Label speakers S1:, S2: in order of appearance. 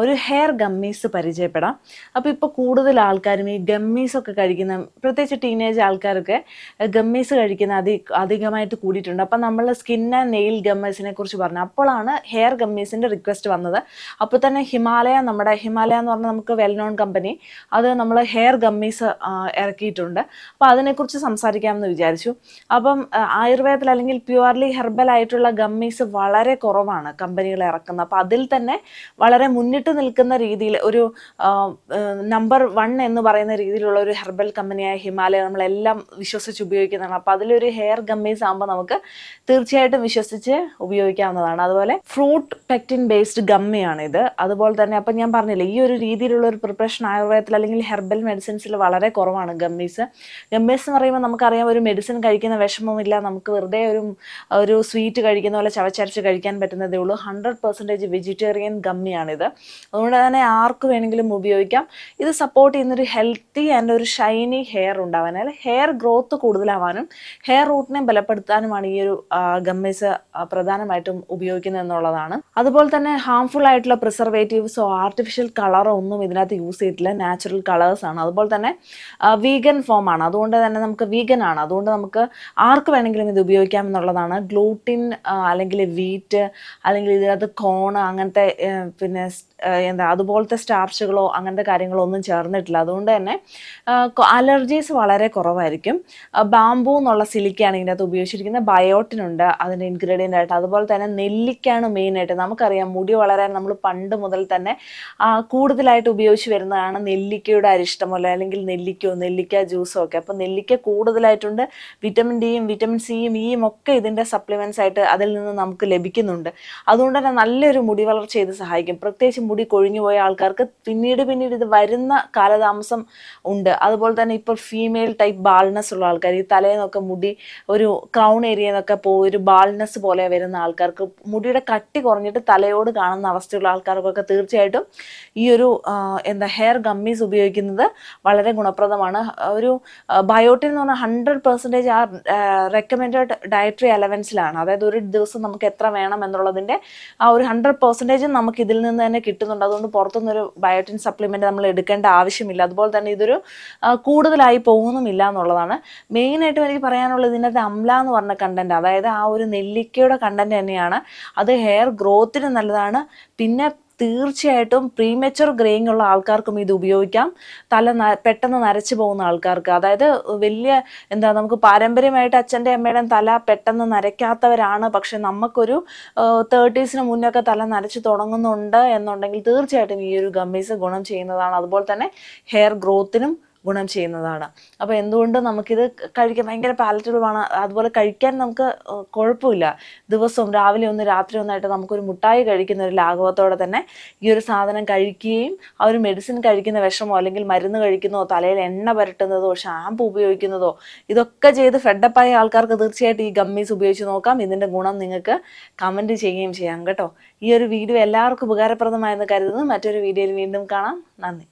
S1: ഒരു hair gummies പരിചയപ്പെടാം. അപ്പോൾ ഇപ്പോൾ കൂടുതൽ ആൾക്കാരും ഈ ഗമ്മീസ് ഒക്കെ കഴിക്കുന്ന പ്രത്യേകിച്ച് ടീനേജ് ആൾക്കാരൊക്കെ ഗമ്മീസ് കഴിക്കുന്ന അധി അധികമായിട്ട് കൂടിയിട്ടുണ്ട്. അപ്പോൾ നമ്മൾ സ്കിൻ ആൻഡ് നെയിൽ ഗമ്മീസിനെ കുറിച്ച് പറഞ്ഞു അപ്പോഴാണ് ഹെയർ ഗമ്മീസിന്റെ റിക്വസ്റ്റ് വന്നത്. അപ്പോൾ തന്നെ ഹിമാലയ നമ്മുടെ ഹിമാലയ എന്ന് പറഞ്ഞാൽ നമുക്ക് വെൽ നോൺ കമ്പനി അത് നമ്മൾ ഹെയർ ഗമ്മീസ് ഇറക്കിയിട്ടുണ്ട്. അപ്പോൾ അതിനെക്കുറിച്ച് സംസാരിക്കാമെന്ന് വിചാരിച്ചു. അപ്പം ആയുർവേദത്തിൽ അല്ലെങ്കിൽ പ്യുവർലി ഹെർബൽ ആയിട്ടുള്ള ഗമ്മീസ് വളരെ കുറവാണ് കമ്പനികൾ ഇറക്കുന്നത്. അപ്പോൾ അതിൽ തന്നെ വളരെ മുന്നിട്ട് നിൽക്കുന്ന രീതിയിൽ ഒരു നമ്പർ വൺ എന്ന് പറയുന്ന രീതിയിലുള്ള ഒരു ഹെർബൽ കമ്പനിയായ ഹിമാലയ നമ്മളെല്ലാം വിശ്വസിച്ച് ഉപയോഗിക്കുന്നതാണ്. അപ്പോൾ അതിലൊരു ഹെയർ ഗമ്മീസ് ആകുമ്പോൾ നമുക്ക് തീർച്ചയായിട്ടും വിശ്വസിച്ച് ഉപയോഗിക്കാവുന്നതാണ്. അതുപോലെ ഫ്രൂട്ട് പെക്റ്റിൻ ബേസ്ഡ് ഗമ്മിയാണ് ഇത് അതുപോലെ തന്നെ അപ്പം ഞാൻ പറഞ്ഞില്ലേ ഈ ഒരു രീതിയിലുള്ള ഒരു പ്രിപ്പറേഷൻ ആയുർവേദത്തിൽ അല്ലെങ്കിൽ ഹെർബൽ മെഡിസിൻസിൽ വളരെ കുറവാണ് ഗമ്മീസ് ഗമ്മീസ് എന്ന് പറയുമ്പോൾ നമുക്കറിയാം ഒരു മെഡിസിൻ കഴിക്കുന്ന വിഷമമില്ല നമുക്ക് വെറുതെ ഒരു ഒരു സ്വീറ്റ് കഴിക്കുന്ന പോലെ ചവച്ചരച്ച് കഴിക്കാൻ പറ്റുന്നതേ ഉള്ളൂ. ഹൺഡ്രഡ് പെർസെന്റേജ് വെജിറ്റേറിയൻ ഗമ്മിയാണിത് അതുകൊണ്ട് തന്നെ ആർക്ക് വേണമെങ്കിലും ഉപയോഗിക്കാം. ഇത് സപ്പോർട്ട് ചെയ്യുന്നൊരു ഹെൽത്തി ആൻഡ് ഒരു ഷൈനി ഹെയർ ഉണ്ടാവാൻ അല്ലെങ്കിൽ ഹെയർ ഗ്രോത്ത് കൂടുതലാവാനും ഹെയർ റൂട്ടിനെ ബലപ്പെടുത്താനുമാണ് ഈ ഒരു ഗമ്മീസ് പ്രധാനമായിട്ടും ഉപയോഗിക്കുന്നത് എന്നുള്ളതാണ്. അതുപോലെ തന്നെ ഹാംഫുൾ ആയിട്ടുള്ള പ്രിസർവേറ്റീവ്സോ ആർട്ടിഫിഷ്യൽ കളറോ ഒന്നും ഇതിനകത്ത് യൂസ് ചെയ്തിട്ടില്ല. നാച്ചുറൽ കളേഴ്സ് ആണ്. അതുപോലെ തന്നെ വീഗൻ ഫോം ആണ്. അതുകൊണ്ട് തന്നെ നമുക്ക് വീഗൻ ആണ്. അതുകൊണ്ട് നമുക്ക് ആർക്ക് വേണമെങ്കിലും ഇത് ഉപയോഗിക്കാം എന്നുള്ളതാണ്. ഗ്ലൂട്ടിൻ അല്ലെങ്കിൽ വീറ്റ് അല്ലെങ്കിൽ ഇതിനകത്ത് കോൺ അങ്ങനത്തെ പിന്നെ എന്താ അതുപോലത്തെ സ്റ്റാർച്ചുകളോ അങ്ങനത്തെ കാര്യങ്ങളോ ഒന്നും ചേർന്നിട്ടില്ല. അതുകൊണ്ട് തന്നെ അലർജീസ് വളരെ കുറവായിരിക്കും. ബാംബു എന്നുള്ള സിലിക്കാണ് അകത്ത് ഉപയോഗിച്ചിരിക്കുന്നത്. ബയോട്ടിനുണ്ട് അതിന്റെ ഇൻഗ്രീഡിയന്റ് ആയിട്ട്. അതുപോലെ തന്നെ നെല്ലിക്കാണ് മെയിനായിട്ട് നമുക്കറിയാം മുടി വളരാൻ നമ്മൾ പണ്ട് മുതൽ തന്നെ കൂടുതലായിട്ട് ഉപയോഗിച്ച് വരുന്നതാണ് നെല്ലിക്കയുടെ അരിഷ്ടമല്ല അല്ലെങ്കിൽ നെല്ലിക്കയോ നെല്ലിക്ക ജ്യൂസോ ഒക്കെ. അപ്പോൾ നെല്ലിക്ക കൂടുതലായിട്ടുണ്ട്. വിറ്റമിൻ ഡിയും വിറ്റമിൻ സിയും ഇയും ഒക്കെ ഇതിന്റെ സപ്ലിമെന്റ്സ് ആയിട്ട് അതിൽ നിന്ന് നമുക്ക് ലഭിക്കുന്നുണ്ട്. അതുകൊണ്ട് തന്നെ നല്ലൊരു മുടി വളർച്ച ഇത് സഹായിക്കും. പ്രത്യേകിച്ച് മുടി കൊഴിഞ്ഞു പോയ ആൾക്കാർക്ക് പിന്നീട് പിന്നീട് ഇത് വരുന്ന കാലതാമസം ഉണ്ട്. അതുപോലെ തന്നെ ഇപ്പോൾ ഫീമെയിൽ ടൈപ്പ് ബാൾനെസ് ഉള്ള ആൾക്കാർ ഈ തലേന്നൊക്കെ മുടി ഒരു ക്രൗൺ ഏരിയ എന്നൊക്കെ പോയി ഒരു ബാൾനെസ് പോലെ വരുന്ന ആൾക്കാർക്ക് മുടിയുടെ കട്ടി കുറഞ്ഞിട്ട് തലയോട് കാണുന്ന അവസ്ഥയുള്ള ആൾക്കാർക്കൊക്കെ തീർച്ചയായിട്ടും ഈ ഒരു എന്താ ഹെയർ ഗമ്മീസ് ഉപയോഗിക്കുന്നത് വളരെ ഗുണപ്രദമാണ്. ഒരു ബയോട്ടിൻ എന്ന് പറഞ്ഞാൽ ഹൺഡ്രഡ് പെർസെന്റേജ് ആ റെക്കമെൻഡഡ് ഡയറ്ററി അലവൻസിലാണ് അതായത് ഒരു ദിവസം നമുക്ക് എത്ര വേണം എന്നുള്ളതിന്റെ ആ ഒരു ഹൺഡ്രഡ് പെർസെന്റേജും നമുക്ക് ഇതിൽ നിന്ന് തന്നെ കിട്ടുന്നുണ്ട്. അതുകൊണ്ട് പുറത്തുനിന്നൊരു ബയോട്ടിൻ സപ്ലിമെന്റ് നമ്മൾ എടുക്കേണ്ട ആവശ്യമില്ല. അതുപോലെ തന്നെ ഇതൊരു കൂടുതലായി പോകുന്നുമില്ല എന്നുള്ളതാണ്. മെയിനായിട്ടും എനിക്ക് പറയാനുള്ളത് ഇതിനകത്ത് അമ്ല എന്ന് പറഞ്ഞ കണ്ടന്റ് അതായത് ആ ഒരു നെല്ലിക്കയുടെ കണ്ടന്റ് തന്നെയാണ്. അത് ഹെയർ ഗ്രോത്തിന് നല്ലതാണ്. പിന്നെ തീർച്ചയായിട്ടും പ്രീമെച്ചർ ഗ്രേയിങ് ഉള്ള ആൾക്കാർക്കും ഇത് ഉപയോഗിക്കാം. തല പെട്ടെന്ന് നരച്ചു പോകുന്ന ആൾക്കാർക്ക്. അതായത് വലിയ എന്താ നമുക്ക് പാരമ്പര്യമായിട്ട് അച്ഛന്റെ അമ്മയുടെയും തല പെട്ടെന്ന് നരയ്ക്കാത്തവരാണ്. പക്ഷെ നമുക്കൊരു തേർട്ടീസിന് മുന്നൊക്കെ തല നരച്ച് തുടങ്ങുന്നുണ്ട് എന്നുണ്ടെങ്കിൽ തീർച്ചയായിട്ടും ഈ ഒരു ഗമ്മീസ് ഗുണം ചെയ്യുന്നതാണ്. അതുപോലെ തന്നെ ഹെയർ ഗ്രോത്തിനും ഗുണം ചെയ്യുന്നതാണ്. അപ്പോൾ എന്തുകൊണ്ട് നമുക്കിത് കഴിക്കാൻ ഭയങ്കര പാലറ്റബിൾ ആണ്. അതുപോലെ കഴിക്കാൻ നമുക്ക് കുഴപ്പമില്ല. ദിവസവും രാവിലെ ഒന്ന് രാത്രി ഒന്നായിട്ട് നമുക്കൊരു മുട്ടായി കഴിക്കുന്ന ഒരു ലാഘവത്തോടെ തന്നെ ഈ ഒരു സാധനം കഴിക്കുകയും ആ ഒരു മെഡിസിൻ കഴിക്കുന്ന വിഷമോ അല്ലെങ്കിൽ മരുന്ന് കഴിക്കുന്നതോ തലയിൽ എണ്ണ പുരട്ടുന്നതോ ഷാമ്പു ഉപയോഗിക്കുന്നതോ ഇതൊക്കെ ചെയ്ത് ഫെഡപ്പായ ആൾക്കാർക്ക് തീർച്ചയായിട്ടും ഈ ഗമ്മീസ് ഉപയോഗിച്ച് നോക്കാം. ഇതിന്റെ ഗുണം നിങ്ങൾക്ക് കമന്റ് ചെയ്യുകയും ചെയ്യാം കേട്ടോ. ഈ ഒരു വീഡിയോ എല്ലാവർക്കും ഉപകാരപ്രദമായെന്ന് കരുതുന്നു. മറ്റൊരു വീഡിയോയിൽ വീണ്ടും കാണാം. നന്ദി.